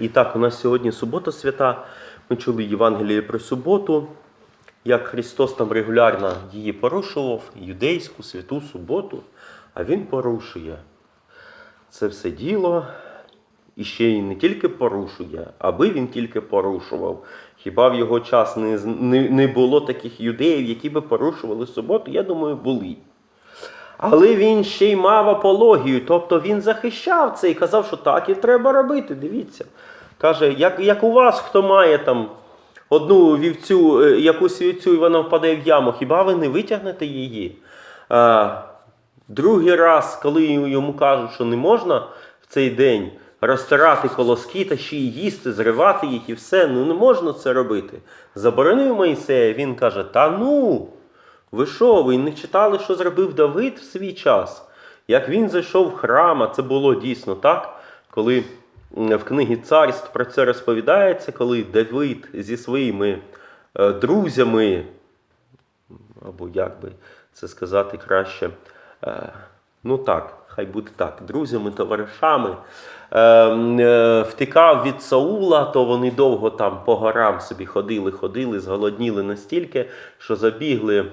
І так, у нас сьогодні субота свята. Ми чули Євангеліє про суботу, як Христос там регулярно її порушував, юдейську святу суботу, а Він порушує це все діло. І ще й не тільки порушує, аби він тільки порушував. Хіба в його час не, не, не було таких юдеїв, які би порушували суботу? Я думаю, були. Але він ще й мав апологію, тобто він захищав це і казав, що так і треба робити. Дивіться. Каже, як, як у вас хто має там одну вівцю, е, якусь вівцю, і вона впаде в яму, хіба ви не витягнете її? А, другий раз, коли йому кажуть, що не можна в цей день розтирати колоски та ще й їсти, зривати їх і все, ну не можна це робити. Заборонив Моїсея, він каже: Та ну, ви що, ви не читали, що зробив Давид в свій час? Як він зайшов в храм, а це було дійсно так, коли в книгі царств про це розповідається, коли Давид зі своїми е, друзями, або як би це сказати краще, е, ну так, хай буде так, друзями, товаришами, е, втікав від Саула, то вони довго там по горам собі ходили, ходили, зголодніли настільки, що забігли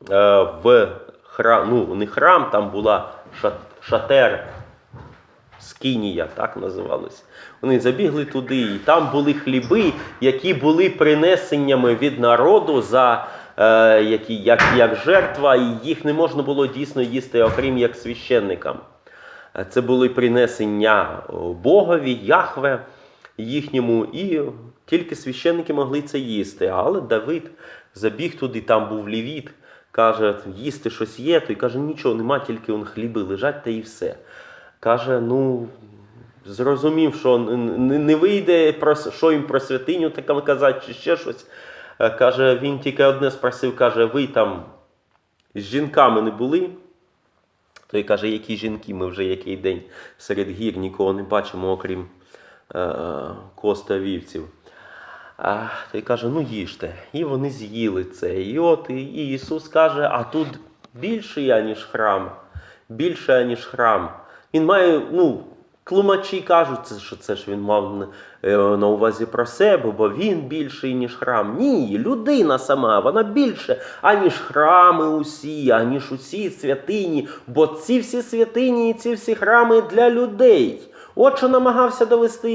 в храм, ну не храм, там була шатер. Скинія, так називалось. Вони забігли туди, і там були хліби, які були принесеннями від народу за е, як, як жертва, і їх не можна було дійсно їсти, окрім як священникам. Е, Це були принесення Богові, Яхве їхньому, і тільки священники могли це їсти. Але Давид забіг туди, там був лівіт, каже, їсти щось є, той каже, нічого нема, тільки он хліби лежать та і все. Каже, ну. Зрозумів, що не вийде, що їм про святиню таке казати, чи ще щось. Е, Каже, він тільки одне спросив, каже, ви там з жінками не були? Той каже, які жінки, ми вже який день серед гір нікого не бачимо, окрім е, коста вівців. А той каже, ну їжте. І вони з'їли це. І от і Ісус каже, а тут більше я, ніж храм. Більше, ніж храм. Він має, ну, тлумачі кажуть, що це ж він мав е, на увазі про себе, бо він більший, ніж храм. Ні, людина сама, вона більше, аніж храми усі, аніж усі святині. Бо ці всі святині і ці всі храми для людей. От що намагався довести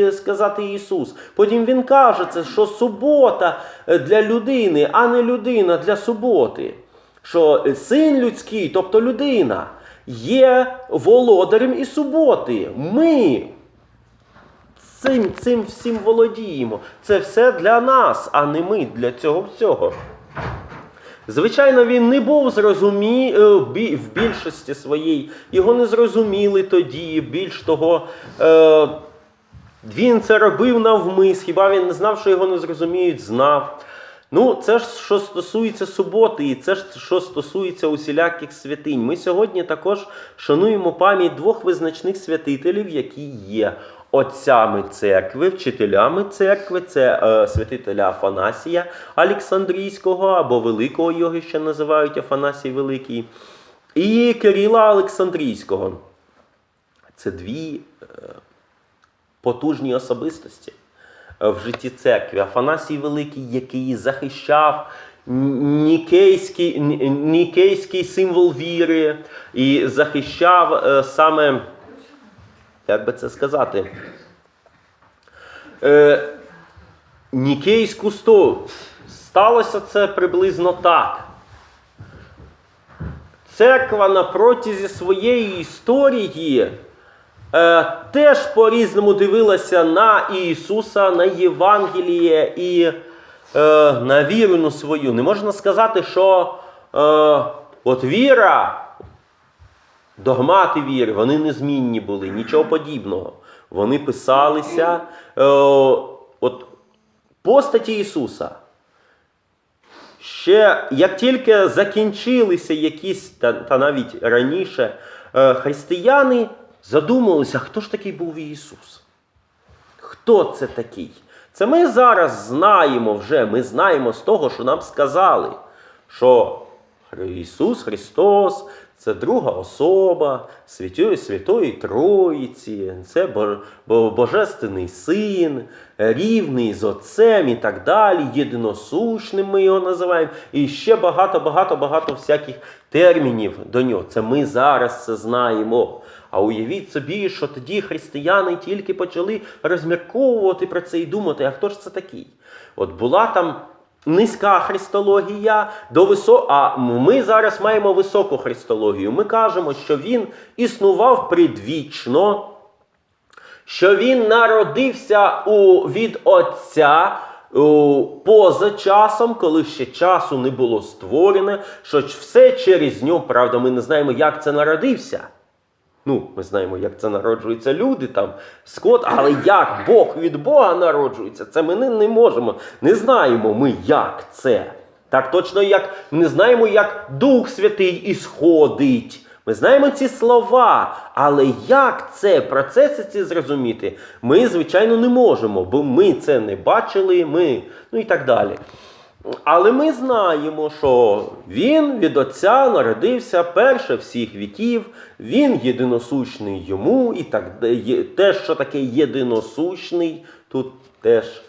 е, сказати Ісус. Потім Він каже, це, що субота е, для людини, а не людина для суботи. Що е, син людський, тобто людина, є володарем і суботи. Ми цим, цим всім володіємо. Це все для нас, а не ми для цього всього. Звичайно, він не був зрозумі... е, в більшості своїй. Його не зрозуміли тоді. Більш того, е... він це робив навмис. Хіба він не знав, що його не зрозуміють? Знав. Ну, це ж що стосується суботи, і це ж що стосується усіляких святинь. Ми сьогодні також шануємо пам'ять двох визначних святителів, які є отцями церкви, вчителями церкви. Це е, святителя Афанасія Олександрійського або Великого його ще називають Афанасій Великий, і Кирила Олександрійського. Це дві е, потужні особистості е, в житті церкви. Афанасій Великий, який захищав нікейський, нікейський символ віри і захищав е, саме, як би це сказати, е, нікейську столу. Сталося це приблизно так. Церква на протязі своєї історії е, теж по-різному дивилася на Ісуса, на Євангеліє і е, на віру свою. Не можна сказати, що е, от віра, догмати віри, вони незмінні були, нічого подібного. Вони писалися е, от постаті Ісуса. Ще як тільки закінчилися якісь, та, та навіть раніше, е, християни задумалися, хто ж такий був Ісус? Хто це такий? Це ми зараз знаємо вже, ми знаємо з того, що нам сказали, що Ісус Христос Це друга особа Святої Святої Троїці, це Бо- Бо- Божественний Син, рівний з Отцем і так далі, єдиносущним ми його називаємо. І ще багато-багато-багато всяких термінів до нього. Це ми зараз це знаємо. А уявіть собі, що тоді християни тільки почали розмірковувати про це і думати, а хто ж це такий? От була там низька христологія до висо... А ми зараз маємо високу христологію. Ми кажемо, що він існував предвічно, що він народився у, від Отця. Поза часом, коли ще часу не було створене, що все через нього, правда, ми не знаємо, як це народився. Ну, ми знаємо, як це народжуються люди, там, скот, але як Бог від Бога народжується, це ми не, не можемо. Не знаємо ми, як це. Так точно, як не знаємо, як Дух Святий ісходить. Ми знаємо ці слова, але як це, процеси ці зрозуміти, ми, звичайно, не можемо, бо ми це не бачили, ми, ну і так далі. Але ми знаємо, що він від Отця народився перше всіх віків, він єдиносущний йому, і так те, що таке єдиносущний, тут теж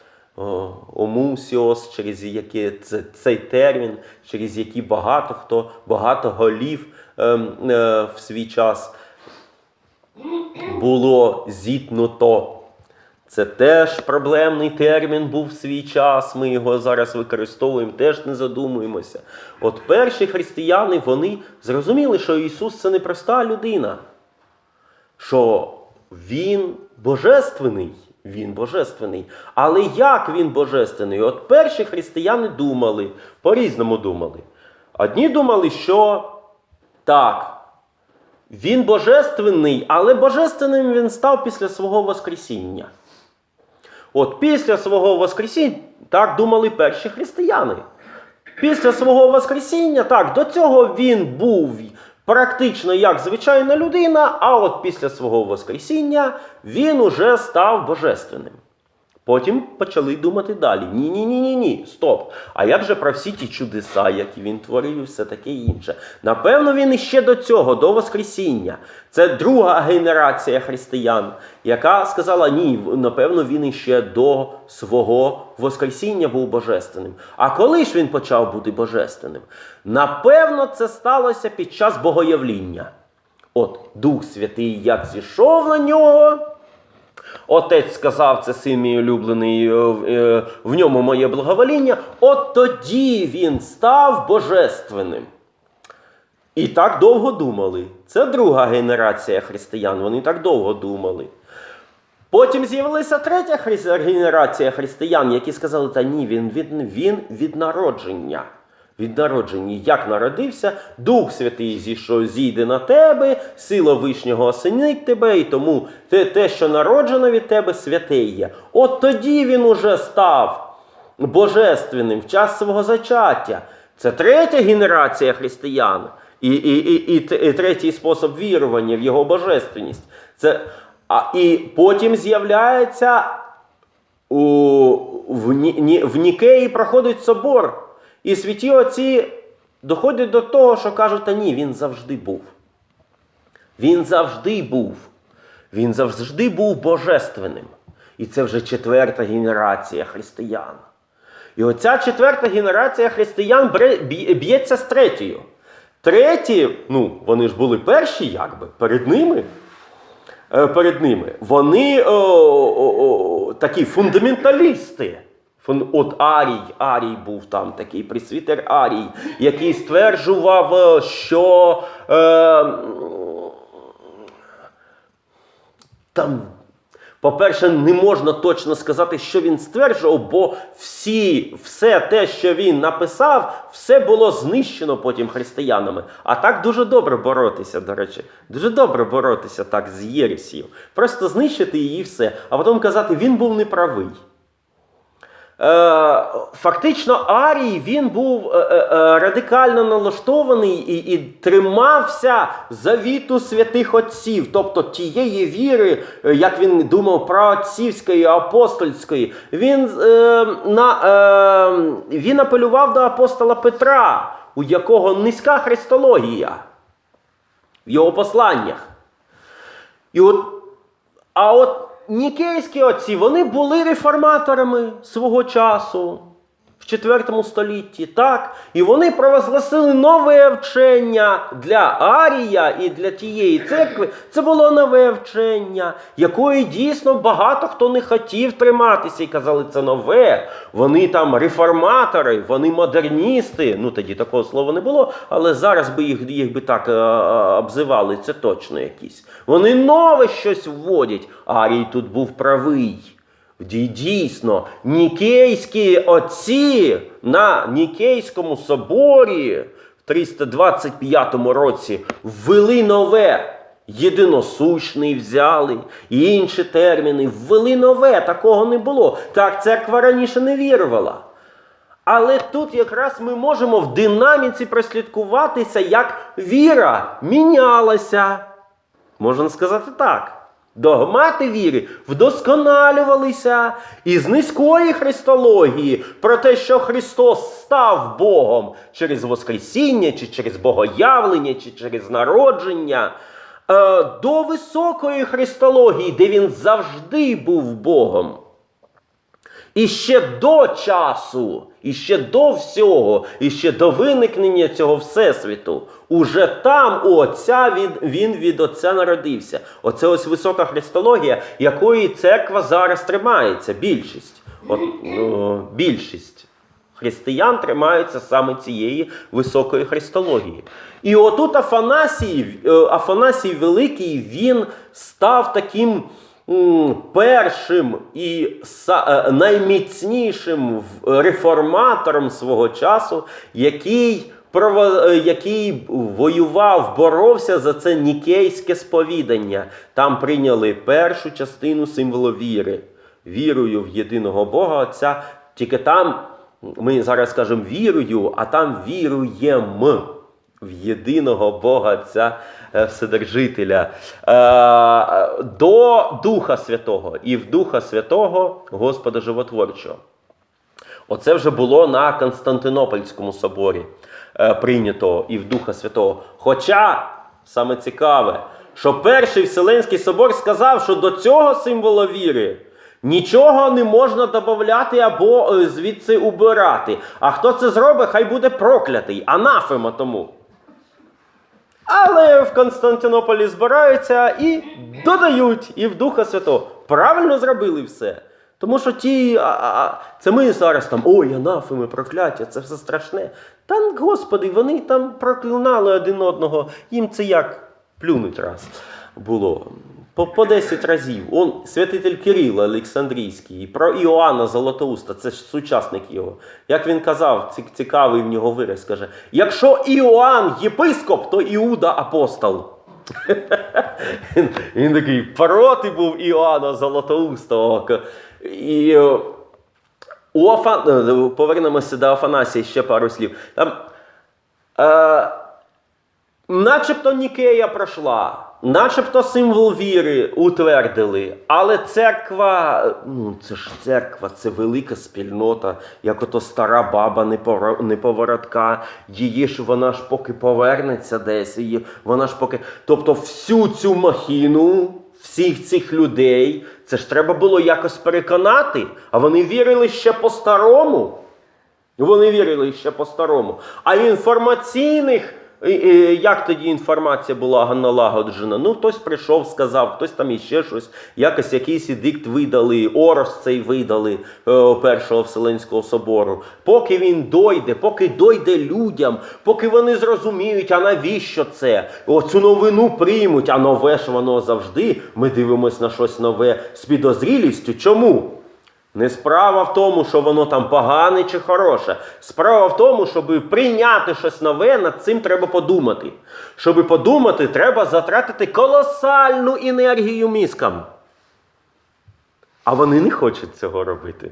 омусіос, через яке це, цей термін, через який багато хто, багато голів ем, е, в свій час було зіткнуто. Це теж проблемний термін був в свій час. Ми його зараз використовуємо, теж не задумуємося. От перші християни вони зрозуміли, що Ісус це не проста людина, що Він божественний. Він божественний. Але як він божественний? От перші християни думали, по-різному думали. Одні думали, що так, він божественний, але божественним він став після свого Воскресіння. От після свого Воскресіння, так думали перші християни. Після свого Воскресіння, так, до цього він був практично як звичайна людина, а от після свого Воскресіння він уже став божественним. Потім почали думати далі. Ні, ні, ні, ні, ні. Стоп. А як же про всі ті чудеса, які він творив, і все таке інше? Напевно, він іще до цього, до Воскресіння. Це друга генерація християн, яка сказала: ні, напевно, він іще до свого Воскресіння був божественним. А коли ж він почав бути божественним? Напевно, це сталося під час богоявління. От Дух Святий як зійшов на нього. Отець сказав, це син мій улюблений, е, е, в ньому моє благовоління. От тоді він став божественним. І так довго думали. Це друга генерація християн, вони так довго думали. Потім з'явилася третя генерація християн, які сказали, та ні, він від, він від народження. Від народження, як народився, Дух Святий зійшов, зійде на тебе, сила Вишнього осенить тебе, і тому те, те, що народжено від тебе, святе є. От тоді він уже став божественним в час свого зачаття. Це третя генерація християн. І, і, і, і, і третій спосіб вірування в його божественність. Це, а, і потім з'являється у, в, в Нікеї проходить собор. І святі отці доходять до того, що кажуть, та ні, він завжди був. Він завжди був. Він завжди був божественним. І це вже четверта генерація християн. І оця четверта генерація християн б'ється з третьою. Треті, ну, вони ж були перші, якби, перед ними. Е, Перед ними. Вони о, о, о, такі фундаменталісти. От Арій, Арій був там такий присвітер Арій, який стверджував, е, що е, там, по-перше, не можна точно сказати, що він стверджував, бо всі, все те, що він написав, все було знищено потім християнами. А так дуже добре боротися, до речі. Дуже добре боротися так з єресію. Просто знищити її все, а потім казати, він був неправий. Е, Фактично, Арій він був е, е, радикально налаштований і, і тримався завіту святих отців, тобто тієї віри, як він думав про отцівської, апостольської. Він, е, на, е, він апелював до апостола Петра, у якого низька христологія. в його посланнях. І от, а от нікейські отці, вони були реформаторами свого часу в 4 столітті, так? І вони провозгласили нове вчення для Арія і для тієї церкви. Це було нове вчення, якої дійсно багато хто не хотів триматися і казали, це нове. Вони там реформатори, вони модерністи. Ну тоді такого слова не було, але зараз би їх, їх би так е, е, обзивали, це точно якісь. Вони нове щось вводять. Арій тут був правий. Дійсно, нікейські отці на Нікейському соборі в 325 році ввели нове. Єдиносущний взяли, і інші терміни, ввели нове, такого не було. Так церква раніше не вірувала. Але тут якраз ми можемо в динаміці прослідкуватися, як віра мінялася. Можна сказати так. Догмати віри вдосконалювалися із низької христології про те, що Христос став Богом через Воскресіння, чи через Богоявлення, чи через народження, е, до високої христології, де він завжди був Богом. І ще до часу, і ще до всього, і ще до виникнення цього Всесвіту, уже там у Отця він, він від Отця народився. Оце ось висока христологія, якої церква зараз тримається. Більшість. От, ну, більшість християн тримаються саме цієї високої христології. І отут Афанасій, е, Афанасій Великий він став таким першим і е, найміцнішим реформатором свого часу, який е, який воював, боровся за це нікейське сповідання. Там прийняли першу частину символу віри. Вірую в єдиного Бога Отця. Тільки там ми зараз кажемо вірую, а там віруєм в єдиного Бога Отця е, Вседержителя. Е, До Духа Святого і в Духа Святого Господа Животворчого. Оце вже було на Константинопольському соборі е, прийнято і в Духа Святого. Хоча саме цікаве, що перший Вселенський собор сказав, що до цього символу віри нічого не можна додати або звідси убирати. А хто це зробить, хай буде проклятий, анафема тому. Але в Константинополі збираються і додають і в Духа Святого. Правильно зробили все. Тому що ті, а, а, це ми зараз там, ой, анафеми, прокляття, це все страшне. Та господи, вони там проклинали один одного. Їм це як плюнуть раз було. По, по 10 разів. Он святитель Кирил Олександрійський, про Іоанна Золотоуста, це ж сучасник його. Як він казав, цікавий в нього вираз каже: якщо Іоанн єпископ, то Іуда апостол. Він, він такий проти був Іоанна Золотоустого. І е, у Афан... е, повернемося до Афанасія ще пару слів. Там, е, начебто Нікея пройшла, начебто символ віри утвердили, але церква, ну це ж церква, це велика спільнота, як ото стара баба неповоротка. Її ж вона ж поки повернеться десь, її, вона ж поки. Тобто всю цю махіну. Всіх цих людей це ж треба було якось переконати, а вони вірили ще по-старому. Вони вірили ще по-старому. А інформаційних, і- і як тоді інформація була налагоджена? Ну, хтось прийшов, сказав, хтось там іще щось, якось якийсь едикт видали, Орос цей видали е, Першого Вселенського собору. Поки він дойде, поки дойде людям, поки вони зрозуміють, а навіщо це? Оцю новину приймуть, а нове ж воно завжди. Ми дивимося на щось нове з підозрілістю. Чому? Не справа в тому, що воно там погане чи хороше. Справа в тому, щоб прийняти щось нове, над цим треба подумати. Щоб подумати, треба затратити колосальну енергію мізкам. А вони не хочуть цього робити.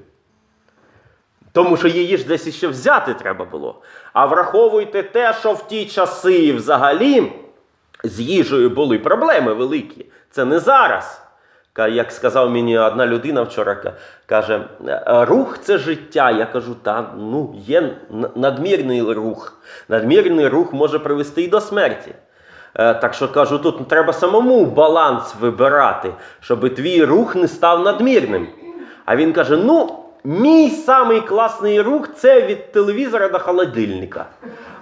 Тому що її ж десь іще взяти треба було. А враховуйте те, що в ті часи взагалі з їжею були проблеми великі. Це не зараз. Як сказав мені одна людина вчора, каже, «Е, рух це життя. Я кажу, та ну є надмірний рух. Надмірний рух може привести і до смерті. Е, Так що кажу, тут треба самому баланс вибирати, щоб твій рух не став надмірним. А він каже: ну, мій самий класний рух це від телевізора до холодильника.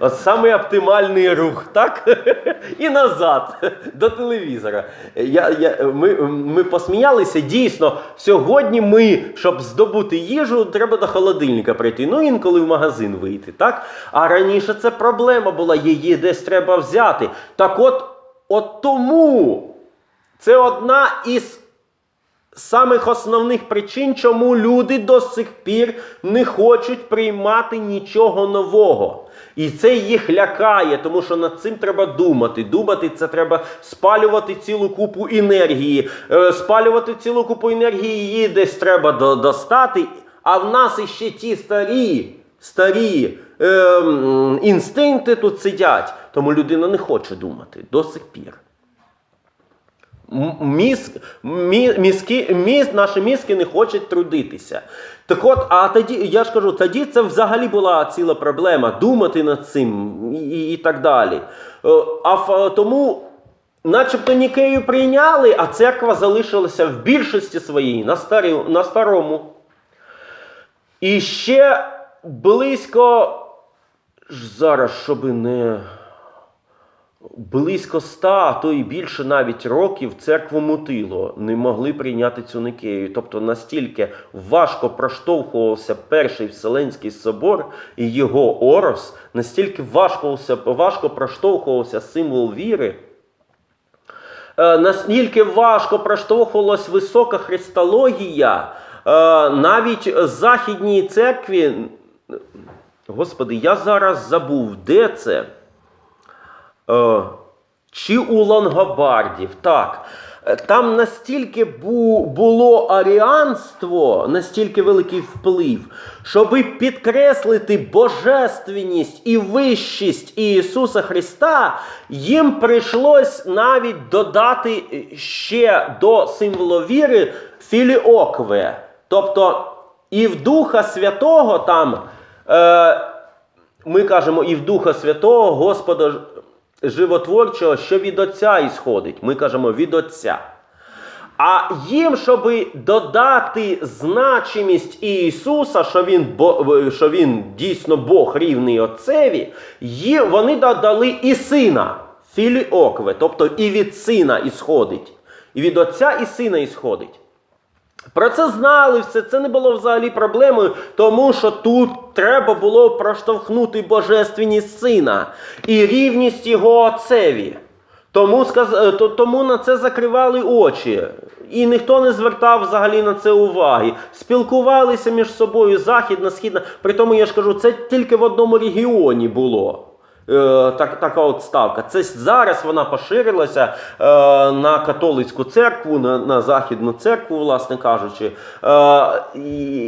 От самий оптимальний рух, так? І назад до телевізора. Я, я, ми, ми посміялися. Дійсно, сьогодні ми, щоб здобути їжу, треба до холодильника прийти. Ну, інколи в магазин вийти. так? А раніше це проблема була, її десь треба взяти. Так от, от тому це одна із самих основних причин, чому люди до сих пір не хочуть приймати нічого нового. І це їх лякає, тому що над цим треба думати. Думати це треба спалювати цілу купу енергії. Е, спалювати цілу купу енергії її десь треба достати. А в нас іще ті старі, старі е, інстинкти тут сидять. Тому людина не хоче думати до сих пір. Мізк, мі, мізки, міз, наші мізки не хочуть трудитися. Так от, а тоді, я ж кажу, тоді це взагалі була ціла проблема думати над цим і, і так далі. Е, А тому, начебто Нікею прийняли, а церква залишилася в більшості своїй на, старі, на старому. І ще близько зараз, щоб не близько ста, а то і більше навіть років церкву мутило, не могли прийняти цю Никею. Тобто настільки важко проштовхувався перший Вселенський собор і його орос, настільки важко, важко проштовхувався символ віри. Е, Наскільки важко проштовхувалась висока христологія, е, навіть західній церкві. Господи, я зараз забув, де це? Е, чи у лангобардів, так. Е, Там настільки бу- було аріанство, настільки великий вплив, щоби підкреслити божественність і вищість Ісуса Христа, їм прийшлось навіть додати ще до символу віри філіокве. Тобто і в Духа Святого там. Е, ми кажемо і в Духа Святого, Господа животворчого, що від Отця ісходить. Ми кажемо від Отця. А їм, щоб додати значимість Ісуса, що він, що він дійсно Бог рівний Отцеві, є- вони додали і сина, філіокве, тобто і від сина ісходить. І від Отця і сина ісходить. Про це знали все, це не було взагалі проблемою, тому що тут треба було проштовхнути божественність сина і рівність його отцеві. Тому, сказ... е, тому на це закривали очі. І ніхто не звертав взагалі на це уваги. Спілкувалися між собою західна, східна. При тому я ж кажу, це тільки в одному регіоні було. Е, так, така от ставка. Це зараз вона поширилася е, на католицьку церкву, на, на західну церкву, власне кажучи. Е, і,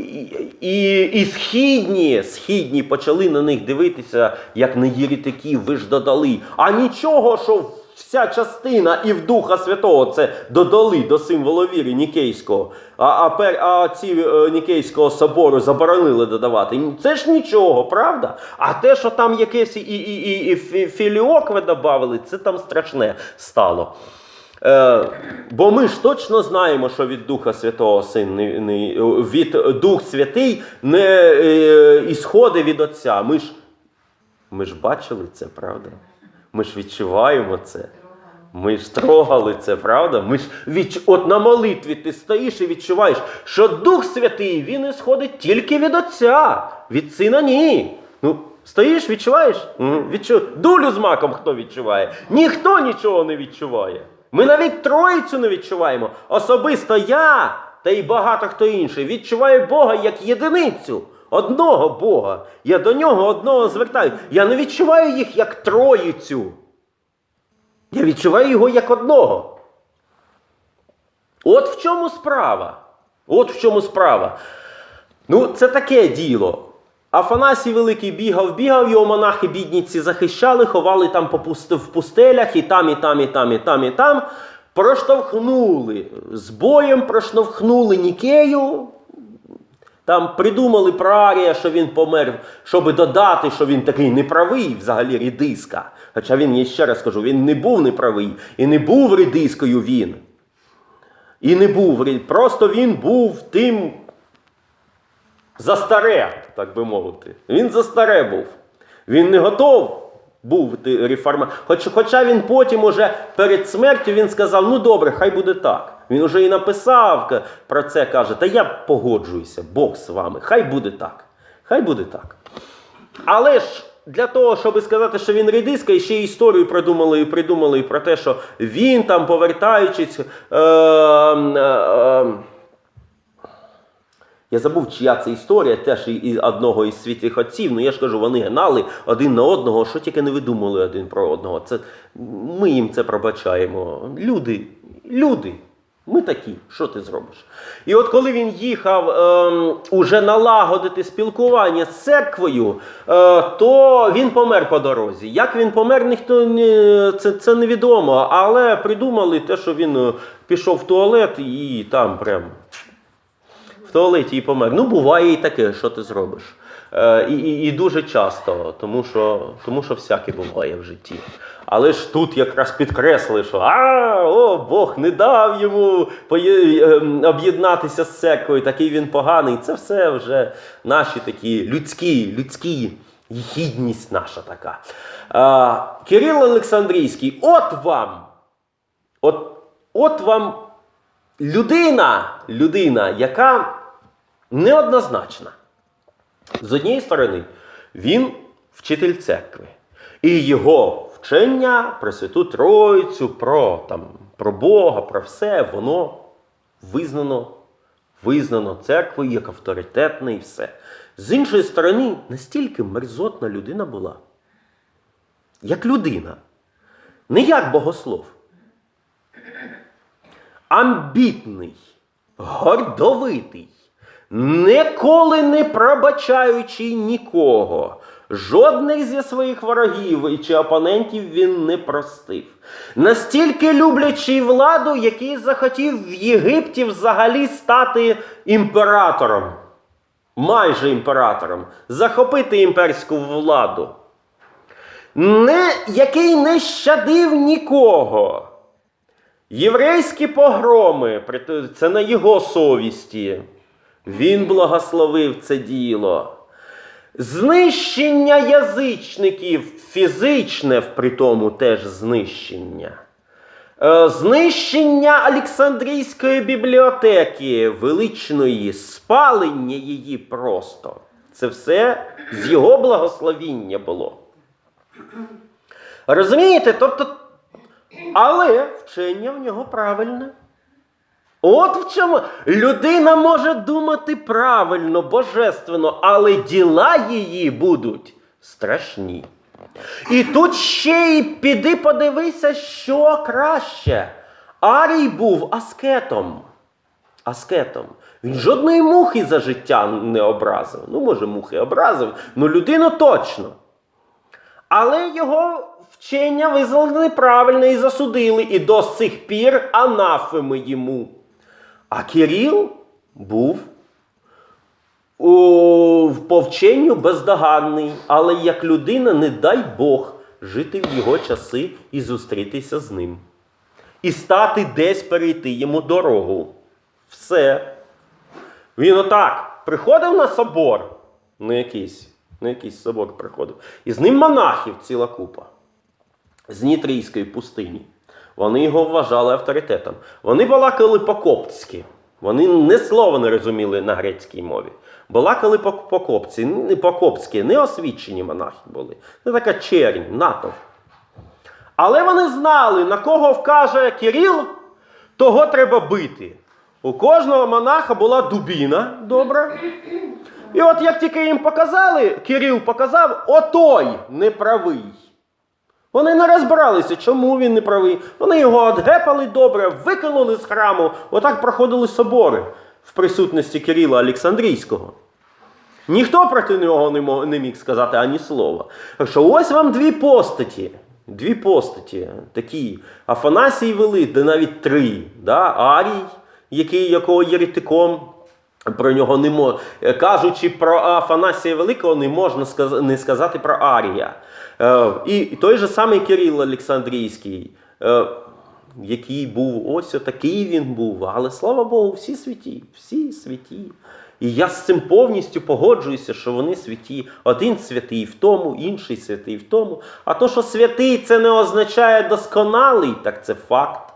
і, і, східні, східні почали на них дивитися, як на єретиків, ви ж додали. А нічого, що вся частина і в Духа Святого це додали до символу віри Нікейського. А, а, пер, а ці е, Нікейського собору заборонили додавати. Це ж нічого, правда? А те, що там якесь і, і, і, і фі- філіокве додавали, це там страшне стало. Е, бо ми ж точно знаємо, що від Духа Святого Син не, не, від Дух Святий не е, ісходить від Отця. Ми ж, ми ж бачили це, правда? Ми ж відчуваємо це. Ми ж трогали це, правда? Ми ж відч... От на молитві ти стоїш і відчуваєш, що Дух Святий він ісходить тільки від Отця, від сина ні. Ну, стоїш, відчуваєш? Мгм, Відчу... Дулю з маком хто відчуває? Ніхто нічого не відчуває. Ми навіть троїцю не відчуваємо. Особисто я та й багато хто інший відчуває Бога як єдиницю. Одного Бога. Я до нього одного звертаю. Я не відчуваю їх як троїцю. Я відчуваю його як одного. От в чому справа. От в чому справа. Ну, це таке діло. Афанасій Великий бігав, бігав, його монахи бідніці захищали, ховали там в пустелях, і там, і там, і там, і там, і там. Проштовхнули з боєм, проштовхнули Нікею. Там придумали про Арія, що він помер, щоб додати, що він такий неправий, взагалі рідиска. Хоча він, я ще раз кажу, він не був неправий і не був редискою він. І не був, просто він був тим застаре, так би мовити. Він застаре був. Він не готов був реформа. Хоч, хоча він потім уже перед смертю він сказав: ну добре, хай буде так. Він уже і написав про це, каже, та я погоджуюся, Бог з вами, хай буде так. Хай буде так. Але ж для того, щоб сказати, що він редиска, ще історію придумали і придумали про те, що він там, повертаючись. Е, е, е, я забув, чия це історія, теж і- і одного із світлих отців. Ну я ж кажу, вони гнали один на одного, що тільки не видумали один про одного. Це, ми їм це пробачаємо. Люди, люди. Ми такі, що ти зробиш? І от коли він їхав ем, уже налагодити спілкування з церквою, е, то він помер по дорозі. Як він помер, ніхто не це, це невідомо. Але придумали те, що він е, пішов в туалет і там прям в туалеті і помер. Ну, буває і таке, що ти зробиш. Е, і, і, і дуже часто, тому що, тому що всяке буває в житті. Але ж тут якраз підкреслили, що а, о, Бог не дав йому ем, об'єднатися з церквою, такий він поганий. Це все вже наші такі людські, людські гідність наша така. Е, Кирил Олександрійський, от вам, от, от вам людина, людина, яка неоднозначна. З однієї сторони, він вчитель церкви. І його вчення про Святу Троїцю, про, там, про Бога, про все, воно визнано, визнано церквою як авторитетне і все. З іншої сторони, настільки мерзотна людина була. Як людина. Не як богослов амбітний, гордовитий, ніколи не пробачаючий нікого. Жодних зі своїх ворогів чи опонентів він не простив. Настільки люблячий владу, який захотів в Єгипті взагалі стати імператором, майже імператором, захопити імперську владу. Не, який не щадив нікого. Єврейські погроми, це на його совісті. Він благословив це діло. Знищення язичників, фізичне при тому теж знищення. Е, Знищення Олександрійської бібліотеки, величної, спалення її просто. Це все з його благословіння було. Розумієте? Тобто але вчення в нього правильне. От в чому людина може думати правильно, божественно, але діла її будуть страшні. І тут ще й піди подивися, що краще. Арій був аскетом. Аскетом. Він жодної мухи за життя не образив. Ну, може, мухи образив, ну людину точно. Але його вчення визнали неправильне і засудили, і до сих пір анафеми йому. А Кирил був у, по вченню бездоганний, але як людина, не дай Бог, жити в його часи і зустрітися з ним. І стати десь перейти йому дорогу. Все. Він отак приходив на собор, на якийсь, на якийсь собор приходив, і з ним монахів ціла купа з Нітрійської пустині. Вони його вважали авторитетом. Вони балакали по-коптськи. Вони не слова не розуміли на грецькій мові. Балакали по- по-копці, не по-коптськи, неосвічені монахи були. Це така чернь, натовп. Але вони знали, на кого вкаже Кирил, того треба бити. У кожного монаха була дубіна добра. І от як тільки їм показали, Кирил показав, отой неправий. Вони не розбиралися, чому він не правий. Вони його отгепали добре, викинули з храму. Отак проходили собори в присутності Кирила Олександрійського. Ніхто проти нього не міг сказати ані слова. Так що ось вам дві постаті. Дві постаті такі. Афанасій Великий, де навіть три. Да? Арій, який, якого єретиком Про нього не можна. Кажучи про Афанасія Великого, не можна не сказати про Арія. Е, І той же самий Кирил Олександрійський, е, який був ось такий він був. Але слава Богу, всі святі, всі святі. І я з цим повністю погоджуюся, що вони святі. Один святий в тому, інший святий в тому. А то, що святий це не означає досконалий, так це факт.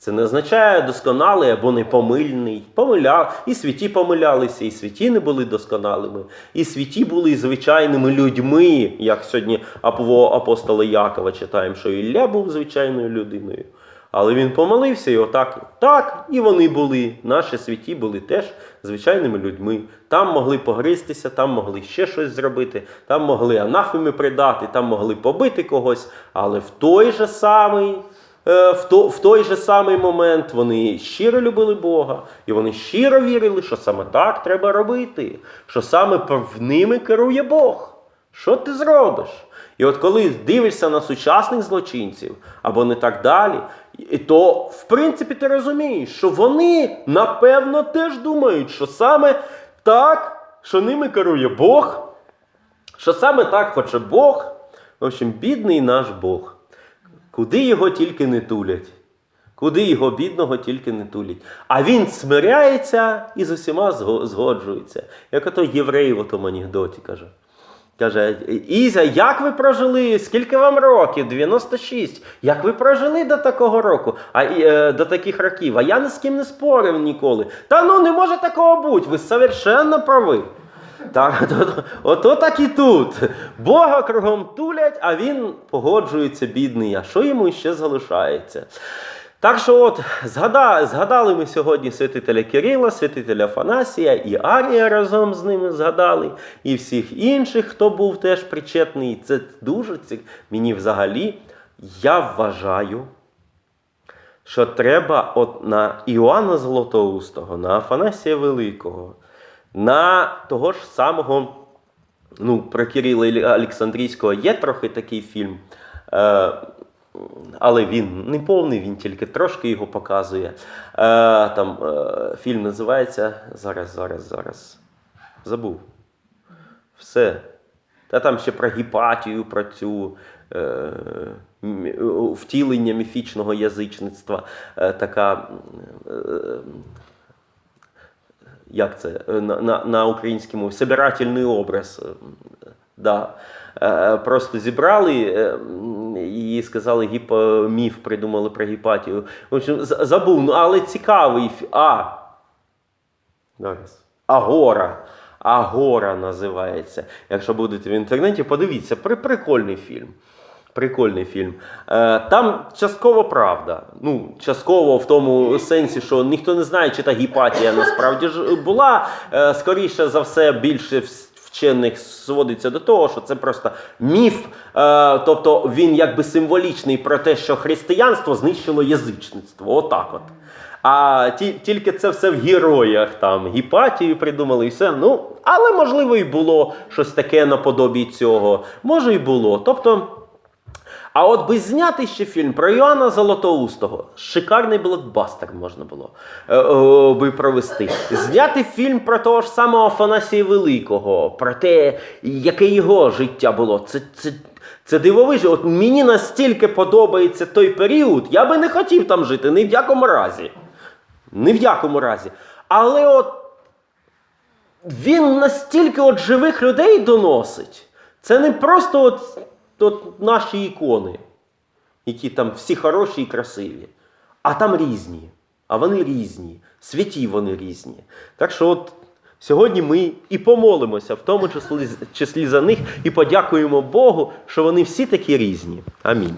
Це не означає досконалий або непомильний. Помиляв. І святі помилялися, і святі не були досконалими, і святі були звичайними людьми, як сьогодні апо- апостола Якова читаємо, що Ілля був звичайною людиною. Але він помолився і отак. Так, і вони були. Наші святі були теж звичайними людьми. Там могли погристися, там могли ще щось зробити, там могли анафеми придати, там могли побити когось. Але в той же самий в, то, в той же самий момент вони щиро любили Бога, і вони щиро вірили, що саме так треба робити, що саме в ними керує Бог. Що ти зробиш? І от коли дивишся на сучасних злочинців або не так далі, то в принципі ти розумієш, що вони напевно теж думають, що саме так, що ними керує Бог, що саме так хоче Бог. В общем, бідний наш Бог. Куди його тільки не тулять. Куди його бідного тільки не тулять. А він смиряється і з усіма згоджується. Як ото єврей в тому анекдоті каже. Каже, Ізя, як ви прожили? Скільки вам років? 96. Як ви прожили до такого року? А е, до таких років? А я ні з ким не спорив ніколи. Та ну не може такого бути, ви совершенно праві. Так, то- ото так і тут. Бога кругом тулять, а він погоджується, бідний. А що йому ще залишається? Так що, от, згада, згадали ми сьогодні святителя Кирила, святителя Афанасія і Арія разом з ними згадали, і всіх інших, хто був теж причетний. Це дуже цік... мені взагалі. Я вважаю, що треба от на Іоанна Золотоустого, на Афанасія Великого, на того ж самого, ну, про Кирила Олександрійського є трохи такий фільм. Е, але він не повний, він тільки трошки його показує. Е, там е, фільм називається Зараз, зараз, зараз. Забув. Все. Та там ще про гіпатію, про цю е, втілення міфічного язичництва. Е, така. Е, як це е, на, на, на українському собирательний образ. е, Да. Е, Просто зібрали і сказали гіпо, міф придумали про гіпатію. В общем, забув, ну але цікавий. А. Зараз. Агора. Агора називається. Якщо будете в інтернеті, подивіться, при, прикольний фільм. Прикольний фільм. Е, там частково правда. Ну, частково в тому сенсі, що ніхто не знає, чи та гіпатія насправді ж була. Е, скоріше за все, більше вчених сводиться до того, що це просто міф. Е, тобто він якби символічний про те, що християнство знищило язичництво. Отак от. А ті, тільки це все в героях, там гіпатію придумали і все. Ну, але можливо і було щось таке наподобі цього. Може і було. Тобто. А от би зняти ще фільм про Іоанна Золотоустого, шикарний блокбастер можна було е, е, би провести. Зняти фільм про того ж самого Афанасія Великого, про те, яке його життя було. Це, це, це дивовижно. От мені настільки подобається той період, я би не хотів там жити ні в якому разі. Ні в якому разі. Але от він настільки от живих людей доносить. Це не просто от, от наші ікони, які там всі хороші і красиві, а там різні. А вони різні, святі вони різні. Так що от сьогодні ми і помолимося, в тому числі, числі за них, і подякуємо Богу, що вони всі такі різні. Амінь.